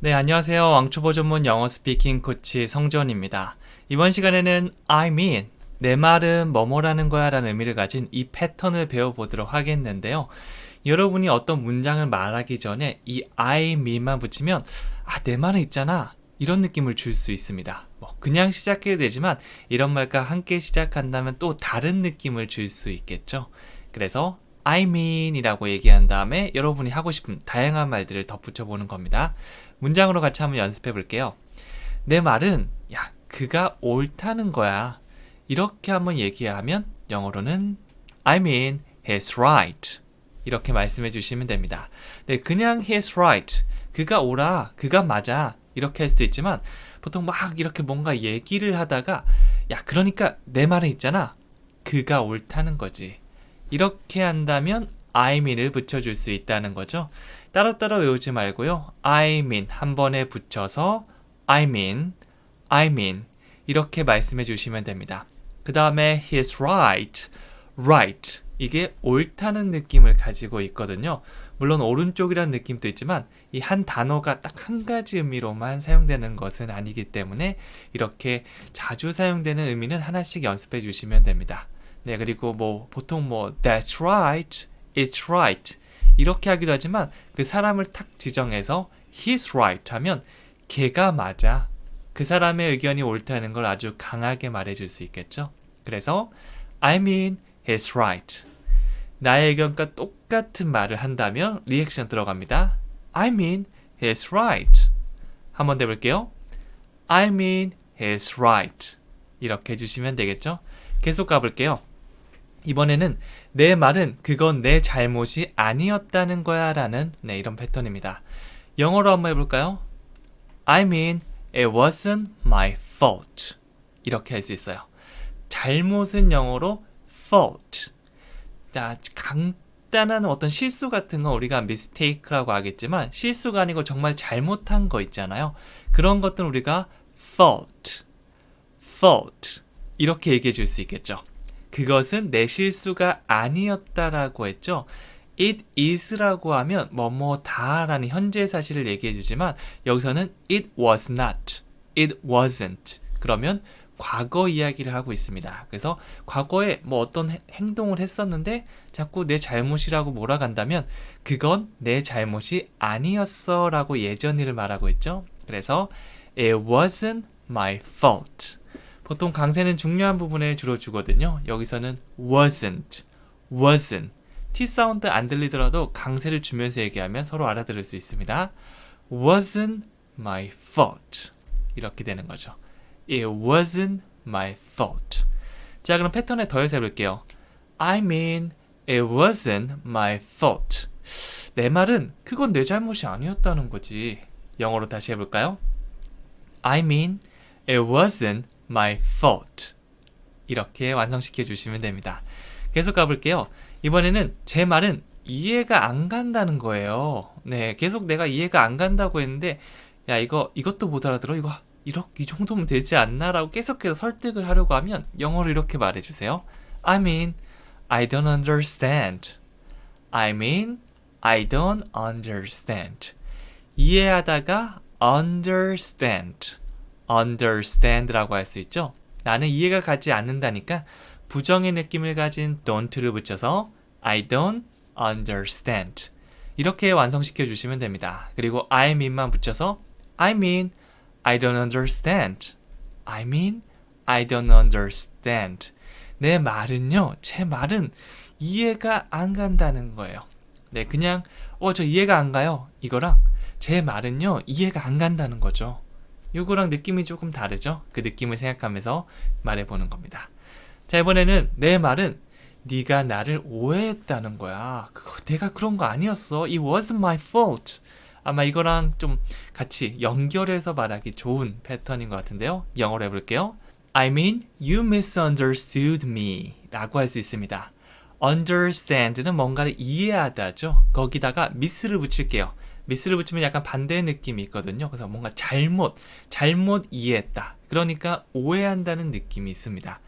네, 안녕하세요. 왕초보 전문 영어 스피킹 코치 성전입니다. 이번 시간에는 I mean, 내 말은 뭐뭐라는 거야 라는 의미를 가진 이 패턴을 배워보도록 하겠는데요. 여러분이 어떤 문장을 말하기 전에 이 I mean만 붙이면 아, 내 말은 있잖아. 이런 느낌을 줄 수 있습니다. 뭐 그냥 시작해도 되지만 이런 말과 함께 시작한다면 또 다른 느낌을 줄 수 있겠죠. 그래서 I mean 이라고 얘기한 다음에 여러분이 하고 싶은 다양한 말들을 덧붙여 보는 겁니다. 문장으로 같이 한번 연습해 볼게요. 내 말은 야, 그가 옳다는 거야. 이렇게 한번 얘기하면 영어로는 I mean he's right. 이렇게 말씀해 주시면 됩니다. 네, 그냥 he's right. 그가 옳아. 그가 맞아. 이렇게 할 수도 있지만 보통 막 이렇게 뭔가 얘기를 하다가 야, 그러니까 내 말은 있잖아. 그가 옳다는 거지. 이렇게 한다면 I mean을 붙여 줄 수 있다는 거죠. 따로따로 외우지 말고요. I mean 한 번에 붙여서 I mean, I mean 이렇게 말씀해 주시면 됩니다. 그 다음에 he's right, right 이게 옳다는 느낌을 가지고 있거든요. 물론 오른쪽이라는 느낌도 있지만 이 한 단어가 딱 한 가지 의미로만 사용되는 것은 아니기 때문에 이렇게 자주 사용되는 의미는 하나씩 연습해 주시면 됩니다. 네, 그리고 뭐 보통 뭐 that's right, it's right 이렇게 하기도 하지만 그 사람을 탁 지정해서 he's right 하면 걔가 맞아. 그 사람의 의견이 옳다는 걸 아주 강하게 말해줄 수 있겠죠. 그래서 I mean he's right. 나의 의견과 똑같은 말을 한다면 리액션 들어갑니다. I mean he's right. 한번 해볼게요. I mean he's right. 이렇게 해주시면 되겠죠. 계속 가볼게요. 이번에는 내 말은 그건 내 잘못이 아니었다는 거야 라는 네, 이런 패턴입니다. 영어로 한번 해볼까요? I mean, it wasn't my fault. 이렇게 할 수 있어요. 잘못은 영어로 fault. 자, 간단한 어떤 실수 같은 건 우리가 mistake라고 하겠지만 실수가 아니고 정말 잘못한 거 있잖아요. 그런 것들은 우리가 fault, fault 이렇게 얘기해 줄 수 있겠죠. 그것은 내 실수가 아니었다라고 했죠. It is라고 하면 뭐뭐 다라는 현재 사실을 얘기해 주지만 여기서는 it was not, it wasn't. 그러면 과거 이야기를 하고 있습니다. 그래서 과거에 뭐 어떤 행동을 했었는데 자꾸 내 잘못이라고 몰아간다면 그건 내 잘못이 아니었어라고 예전 일을 말하고 있죠. 그래서 it wasn't my fault. 보통 강세는 중요한 부분에 주로 주거든요. 여기서는 wasn't, wasn't. T 사운드 안 들리더라도 강세를 주면서 얘기하면 서로 알아들을 수 있습니다. wasn't my fault. 이렇게 되는 거죠. It wasn't my fault. 자, 그럼 패턴에 더해서 해볼게요. I mean, it wasn't my fault. 내 말은 그건 내 잘못이 아니었다는 거지. 영어로 다시 해볼까요? I mean, it wasn't my fault. 이렇게 완성시켜 주시면 됩니다. 계속 가볼게요. 이번에는 제 말은 이해가 안 간다는 거예요. 네, 계속 내가 이해가 안 간다고 했는데, 야, 이거, 이것도 못 알아들어? 이거, 이렇게, 이 정도면 되지 않나? 라고 계속해서 설득을 하려고 하면 영어로 이렇게 말해주세요. I mean, I don't understand. I mean, I don't understand. 이해하다가 understand. Understand라고 할 수 있죠. 나는 이해가 가지 않는다니까 부정의 느낌을 가진 don't를 붙여서 I don't understand. 이렇게 완성시켜 주시면 됩니다. 그리고 I mean만 붙여서 I mean I don't understand. I mean I don't understand. 내 말은요, 제 말은 이해가 안 간다는 거예요. 네, 그냥 어, 저 이해가 안 가요. 이거랑 제 말은요, 이해가 안 간다는 거죠. 요거랑 느낌이 조금 다르죠? 그 느낌을 생각하면서 말해보는 겁니다. 자, 이번에는 내 말은 네가 나를 오해했다는 거야. 그거 내가 그런 거 아니었어. It wasn't my fault. 아마 이거랑 좀 같이 연결해서 말하기 좋은 패턴인 것 같은데요. 영어로 해볼게요. I mean, you misunderstood me 라고 할 수 있습니다. understand는 뭔가를 이해하다죠. 거기다가 miss를 붙일게요. 미스를 붙이면 약간 반대의 느낌이 있거든요. 그래서 뭔가 잘못, 잘못 이해했다. 그러니까 오해한다는 느낌이 있습니다.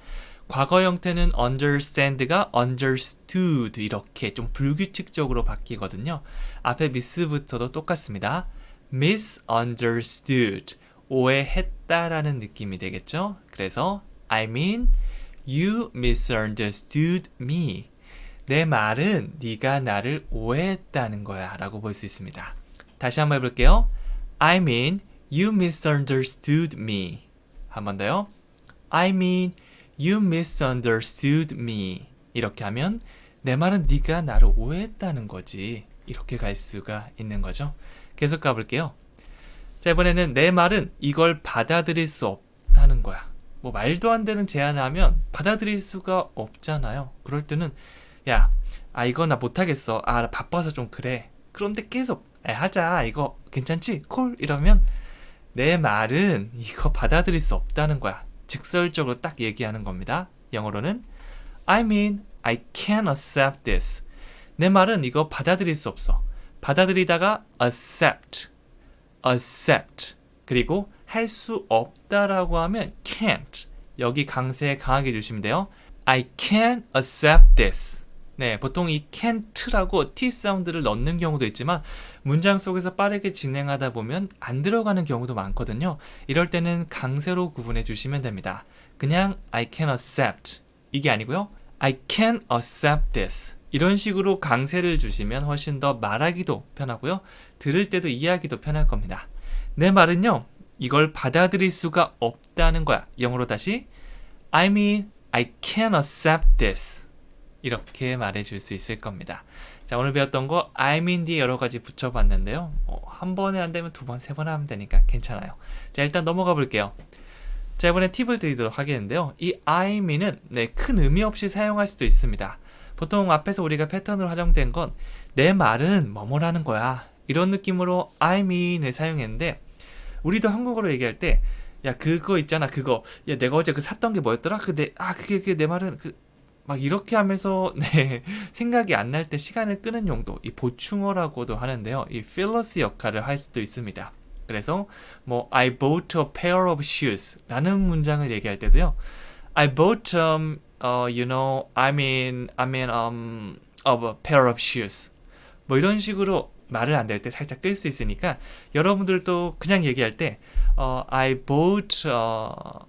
과거 형태는 understand가 understood 이렇게 좀 불규칙적으로 바뀌거든요. 앞에 미스부터도 똑같습니다. misunderstood. 오해했다라는 느낌이 되겠죠? 그래서 I mean you misunderstood me. 내 말은 네가 나를 오해했다는 거야 라고 볼 수 있습니다. 다시 한번 해볼게요. I mean you misunderstood me. 한 번 더요. I mean you misunderstood me. 이렇게 하면 내 말은 네가 나를 오해했다는 거지. 이렇게 갈 수가 있는 거죠. 계속 가볼게요. 자, 이번에는 내 말은 이걸 받아들일 수 없다는 거야. 뭐 말도 안 되는 제안을 하면 받아들일 수가 없잖아요. 그럴 때는 야, 아 이거 나 못하겠어. 아, 나 바빠서 좀 그래. 그런데 계속 에, 하자. 이거 괜찮지? 콜 이러면 내 말은 이거 받아들일 수 없다는 거야. 직설적으로 딱 얘기하는 겁니다. 영어로는 I mean I can't accept this. 내 말은 이거 받아들일 수 없어. 받아들이다가 accept, accept. 그리고 할 수 없다라고 하면 can't. 여기 강세 강하게 주시면 돼요. I can't accept this. 네, 보통 이 can't라고 t 사운드를 넣는 경우도 있지만 문장 속에서 빠르게 진행하다 보면 안 들어가는 경우도 많거든요. 이럴 때는 강세로 구분해 주시면 됩니다. 그냥 I can accept 이게 아니고요. I can accept this. 이런 식으로 강세를 주시면 훨씬 더 말하기도 편하고요. 들을 때도 이해하기도 편할 겁니다. 내 말은요. 이걸 받아들일 수가 없다는 거야. 영어로 다시 I mean I can accept this. 이렇게 말해줄 수 있을 겁니다. 자, 오늘 배웠던 거 I mean 뒤에 여러 가지 붙여봤는데요. 어, 한 번에 안 되면 두 번, 세 번 하면 되니까 괜찮아요. 자, 일단 넘어가 볼게요. 자, 이번에 팁을 드리도록 하겠는데요. 이 I mean은 네, 큰 의미 없이 사용할 수도 있습니다. 보통 앞에서 우리가 패턴으로 활용된 건 내 말은 뭐뭐라는 거야. 이런 느낌으로 I mean을 사용했는데 우리도 한국어로 얘기할 때 야 그거 있잖아 그거 야 내가 어제 그 샀던 게 뭐였더라 그내아 그게 그게 내 말은 그 막 이렇게 하면서 네 생각이 안 날 때 시간을 끄는 용도 이 보충어라고도 하는데요. 이 필러스 역할을 할 수도 있습니다. 그래서 뭐 I bought a pair of shoes라는 문장을 얘기할 때도요. I bought um uh, you know I mean I mean um of a pair of shoes. 뭐 이런 식으로 말을 안 될 때 살짝 끌 수 있으니까 여러분들도 그냥 얘기할 때 어, I bought uh,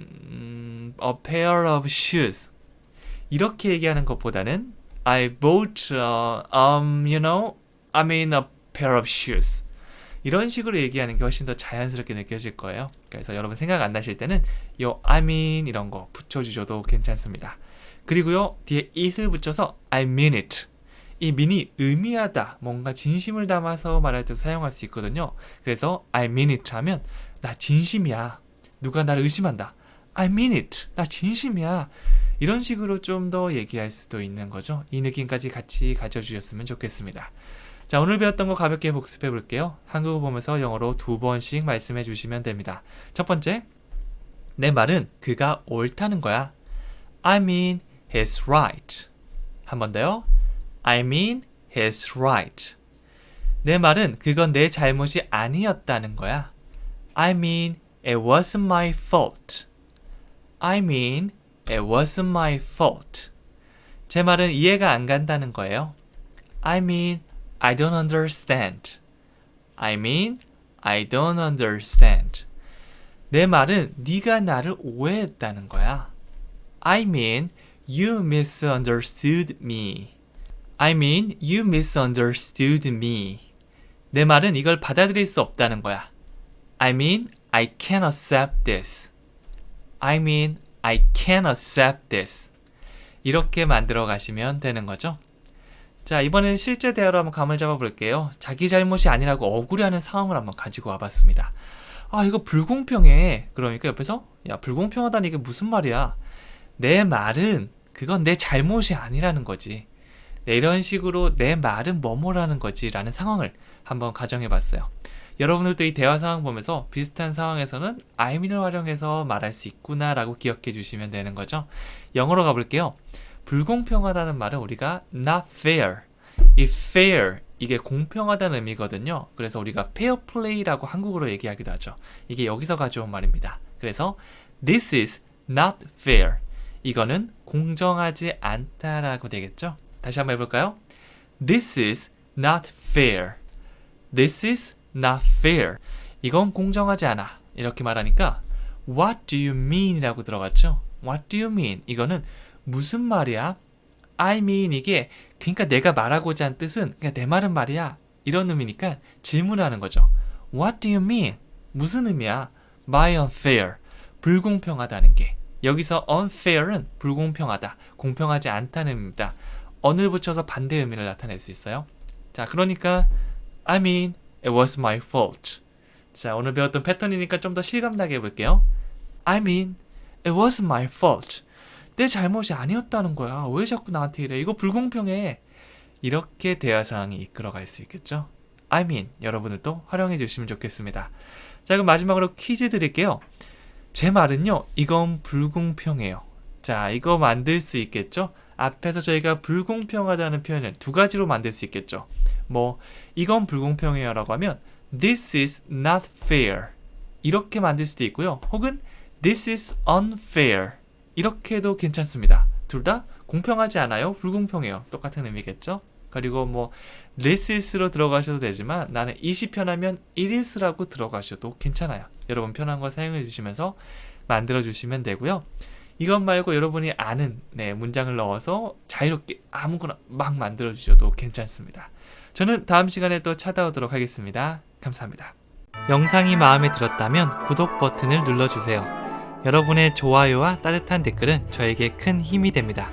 음, a pair of shoes 이렇게 얘기하는 것보다는 I bought uh, um you know I mean a pair of shoes 이런 식으로 얘기하는 게 훨씬 더 자연스럽게 느껴질 거예요. 그래서 여러분 생각 안 나실 때는 요 I mean 이런 거 붙여주셔도 괜찮습니다. 그리고요 뒤에 it을 붙여서 I mean it 이 mean이 의미하다 뭔가 진심을 담아서 말할 때 사용할 수 있거든요. 그래서 I mean it 하면 나 진심이야. 누가 나를 의심한다. I mean it. 나 진심이야. 이런 식으로 좀 더 얘기할 수도 있는 거죠. 이 느낌까지 같이 가져주셨으면 좋겠습니다. 자, 오늘 배웠던 거 가볍게 복습해 볼게요. 한국어 보면서 영어로 두 번씩 말씀해 주시면 됩니다. 첫 번째, 내 말은 그가 옳다는 거야. I mean, he's right. 한 번 더요. I mean, he's right. 내 말은 그건 내 잘못이 아니었다는 거야. I mean, it wasn't my fault. I mean, it wasn't my fault. 제 말은 이해가 안 간다는 거예요. I mean, I don't understand. I mean, I don't understand. 내 말은 네가 나를 오해했다는 거야. I mean, you misunderstood me. I mean, you misunderstood me. 내 말은 이걸 받아들일 수 없다는 거야. I mean, I can't accept this. I mean, I can't accept this. 이렇게 만들어 가시면 되는 거죠. 자, 이번엔 실제 대화로 한번 감을 잡아 볼게요. 자기 잘못이 아니라고 억울해하는 상황을 한번 가지고 와 봤습니다. 아, 이거 불공평해. 그러니까 옆에서, 야, 불공평하다니 이게 무슨 말이야? 내 말은 그건 내 잘못이 아니라는 거지. 네, 이런 식으로 내 말은 뭐뭐라는 거지 라는 상황을 한번 가정해 봤어요. 여러분들도 이 대화 상황 보면서 비슷한 상황에서는 I'mean을 활용해서 말할 수 있구나 라고 기억해 주시면 되는 거죠. 영어로 가볼게요. 불공평하다는 말은 우리가 not fair. 이 fair 이게 공평하다는 의미거든요. 그래서 우리가 fair play라고 한국어로 얘기하기도 하죠. 이게 여기서 가져온 말입니다. 그래서 this is not fair. 이거는 공정하지 않다라고 되겠죠. 다시 한번 해볼까요? This is not fair. This is not fair. 이건 공정하지 않아. 이렇게 말하니까 What do you mean? 이라고 들어갔죠. What do you mean? 이거는 무슨 말이야? I mean 이게 그러니까 내가 말하고자 한 뜻은 그러니까 내 말은 말이야. 이런 의미니까 질문하는 거죠. What do you mean? 무슨 의미야? by unfair. 불공평하다는 게. 여기서 unfair은 불공평하다, 공평하지 않다는 의미입니다. on을 붙여서 반대 의미를 나타낼 수 있어요. 자, 그러니까 I mean it was my fault. 자, 오늘 배웠던 패턴이니까 좀 더 실감나게 해볼게요. I mean it was my fault. 내 잘못이 아니었다는 거야. 왜 자꾸 나한테 이래? 이거 불공평해. 이렇게 대화 상황이 이끌어갈 수 있겠죠. I mean 여러분들도 활용해 주시면 좋겠습니다. 자, 그럼 마지막으로 퀴즈 드릴게요. 제 말은요, 이건 불공평해요. 자, 이거 만들 수 있겠죠? 앞에서 저희가 불공평하다는 표현을 두 가지로 만들 수 있겠죠. 뭐, 이건 불공평해요 라고 하면, this is not fair. 이렇게 만들 수도 있고요. 혹은, this is unfair. 이렇게도 괜찮습니다. 둘 다 공평하지 않아요. 불공평해요. 똑같은 의미겠죠? 그리고 뭐, this is로 들어가셔도 되지만, 나는 이시 편하면 it is라고 들어가셔도 괜찮아요. 여러분 편한 거 사용해 주시면서 만들어 주시면 되고요. 이것 말고 여러분이 아는 네, 문장을 넣어서 자유롭게 아무거나 막 만들어 주셔도 괜찮습니다. 저는 다음 시간에 또 찾아오도록 하겠습니다. 감사합니다. 영상이 마음에 들었다면 구독 버튼을 눌러주세요. 여러분의 좋아요와 따뜻한 댓글은 저에게 큰 힘이 됩니다.